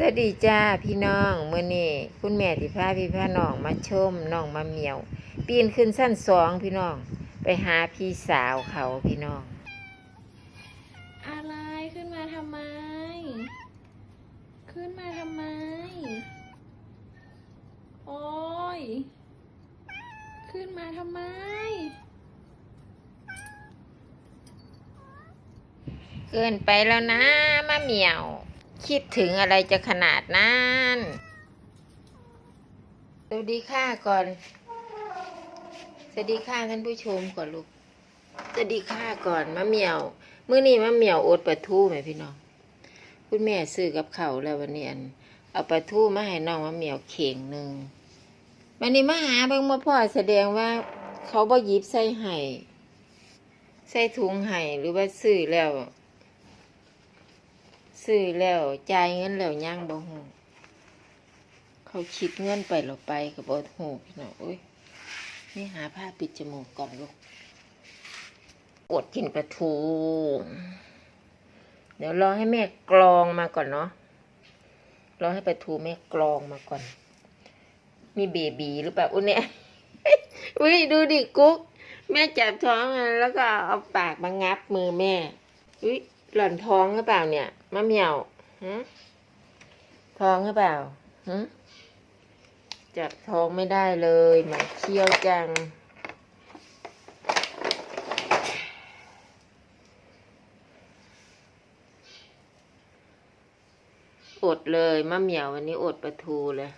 สวัสดีจ้าพี่น้องเมื่อนี้คุณแม่ที่พาพี่พาน้องมาชมน้องมาเหมียว ปีนขึ้นสั้นสองพี่น้อง ไปหาพี่สาวเขาพี่น้อง อะไรขึ้นมาทำไม ขึ้นมาทำไม โอ้ย ขึ้นมาทำไม เกินไปแล้วนะมาเหมียว คิดถึงอะไรจะขนาดนั้นสวัสดีค่ะก่อน สวัสดีค่ะท่านผู้ชมก่อนลูก สวัสดีค่ะก่อนมะเหมียวเมื้อนี้มะเหมียวอดปลาทูไหมพี่น้อง คุณแม่ซื้อกับเขาแล้ววันนี้อันเอาปลาทูมาให้น้องมะเหมียวเข่งหนึ่งวันนี้มาหาเบิ่งมาพ่อแสดงว่าเขาบ่ยิบใส่ไห้ใส่ถุงไห้หรือว่าซื้อแล้ว ซื้อแล้วจ่ายเงินแล้วย่างบ่ฮู้เขาคิดเงินไปหรอไปกับบ่ฮู้พี่น้องอุ้ยนี่หาผ้าปิดจมูกก่อนลูกอดกินปลาทูเดี๋ยวรอให้แม่กรองมาก่อนเนาะรอให้ปลาทูแม่กรองมาก่อน มีเบบีหรือเปล่าอุ้ยเนี่ยอุ้ยดูดิกุ๊กแม่จับท้องมันแล้วก็เอาปากมางับมือแม่อุ้ยหล่อนท้องหรือเปล่าเนี่ย มะเหมี่ยวฮึท้องหรือเปล่าฮึจับท้องไม่ได้เลยมันเคี้ยวจัง อดเลยมะเหมี่ยววันนี้อดปลาทูเลย